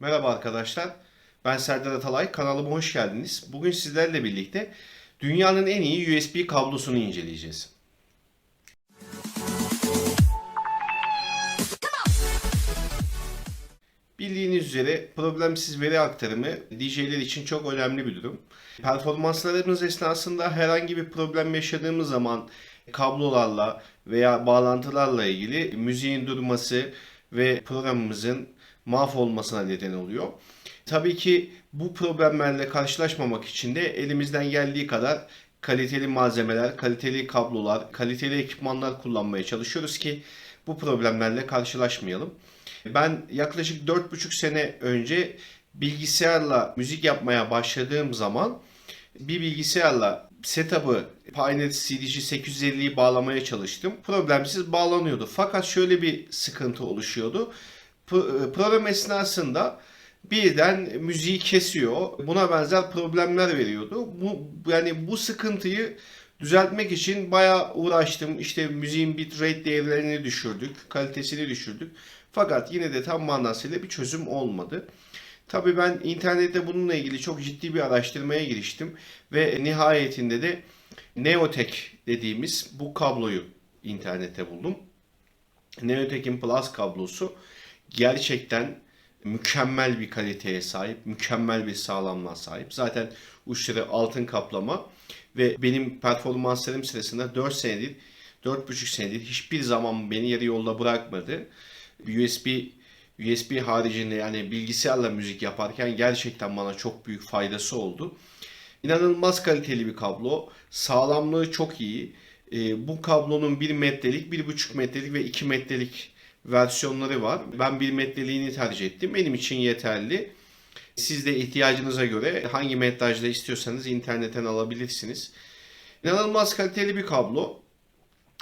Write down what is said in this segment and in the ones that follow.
Merhaba arkadaşlar. Ben Serdar Atalay. Kanalıma hoş geldiniz. Bugün sizlerle birlikte dünyanın en iyi USB kablosunu inceleyeceğiz. Bildiğiniz üzere problemsiz veri aktarımı DJ'ler için çok önemli bir durum. Performanslarımız esnasında herhangi bir problem yaşadığımız zaman kablolarla veya bağlantılarla ilgili müziğin durması ve programımızın mahvolmasına neden oluyor. Tabii ki bu problemlerle karşılaşmamak için de elimizden geldiği kadar kaliteli malzemeler, kaliteli kablolar, kaliteli ekipmanlar kullanmaya çalışıyoruz ki bu problemlerle karşılaşmayalım. Ben yaklaşık 4,5 sene önce bilgisayarla müzik yapmaya başladığım zaman bir bilgisayarla setup'ı Pioneer CDC 850'yi bağlamaya çalıştım. Problemsiz bağlanıyordu. Fakat şöyle bir sıkıntı oluşuyordu. Pro- Program esnasında birden müziği kesiyor. Buna benzer problemler veriyordu. Bu yani bu sıkıntıyı düzeltmek için bayağı uğraştım. İşte müziğin bitrate değerlerini düşürdük, kalitesini düşürdük. Fakat yine de tam manasıyla bir çözüm olmadı. Tabii ben internette bununla ilgili çok ciddi bir araştırmaya giriştim ve nihayetinde de Neotek dediğimiz bu kabloyu internette buldum. Neotek'in Plus kablosu gerçekten mükemmel bir kaliteye sahip, mükemmel bir sağlamlığa sahip. Zaten uçları altın kaplama ve benim performanslarım sırasında 4 senedir, 4,5 senedir hiçbir zaman beni yarı yolda bırakmadı. USB USB haricinde yani bilgisayarla müzik yaparken gerçekten bana çok büyük faydası oldu. İnanılmaz kaliteli bir kablo. Sağlamlığı çok iyi. Ee, bu kablonun 1 metrelik, 1,5 metrelik ve 2 metrelik versiyonları var. Ben 1 metreliğini tercih ettim. Benim için yeterli. Siz de ihtiyacınıza göre hangi metrajda istiyorsanız internetten alabilirsiniz. İnanılmaz kaliteli bir kablo.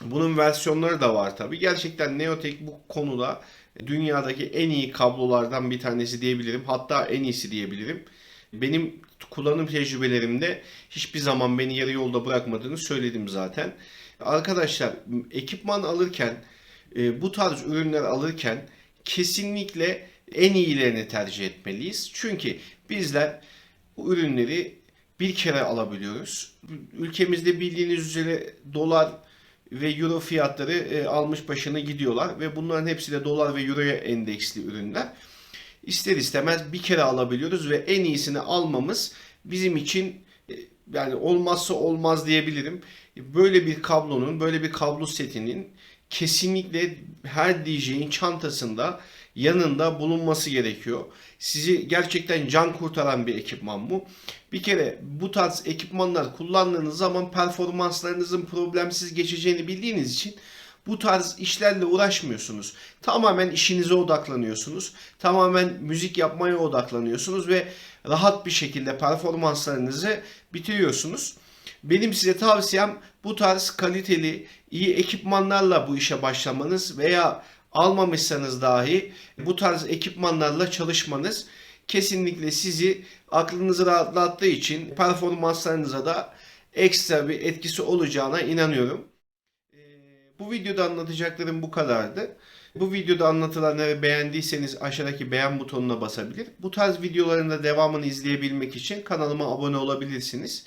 Bunun versiyonları da var tabi. Gerçekten Neotek bu konuda dünyadaki en iyi kablolardan bir tanesi diyebilirim. Hatta en iyisi diyebilirim. Benim kullanım tecrübelerimde hiçbir zaman beni yarı yolda bırakmadığını söyledim zaten. Arkadaşlar ekipman alırken e, bu tarz ürünler alırken kesinlikle en iyilerini tercih etmeliyiz. Çünkü bizler bu ürünleri bir kere alabiliyoruz. Ülkemizde bildiğiniz üzere dolar ve euro fiyatları e, almış başına gidiyorlar ve bunların hepsi de dolar ve euroya endeksli ürünler. İster istemez bir kere alabiliyoruz ve en iyisini almamız bizim için e, yani olmazsa olmaz diyebilirim. Böyle bir kablonun, böyle bir kablo setinin kesinlikle her DJ'in çantasında yanında bulunması gerekiyor. Sizi gerçekten can kurtaran bir ekipman bu. Bir kere bu tarz ekipmanlar kullandığınız zaman performanslarınızın problemsiz geçeceğini bildiğiniz için bu tarz işlerle uğraşmıyorsunuz. Tamamen işinize odaklanıyorsunuz. Tamamen müzik yapmaya odaklanıyorsunuz ve rahat bir şekilde performanslarınızı bitiriyorsunuz. Benim size tavsiyem bu tarz kaliteli, iyi ekipmanlarla bu işe başlamanız veya almamışsanız dahi bu tarz ekipmanlarla çalışmanız kesinlikle sizi aklınızı rahatlattığı için performanslarınıza da ekstra bir etkisi olacağına inanıyorum. Ee, Bu videoda anlatacaklarım bu kadardı. Bu videoda anlatılanları beğendiyseniz aşağıdaki beğen butonuna basabilir. Bu tarz videoların da devamını izleyebilmek için kanalıma abone olabilirsiniz.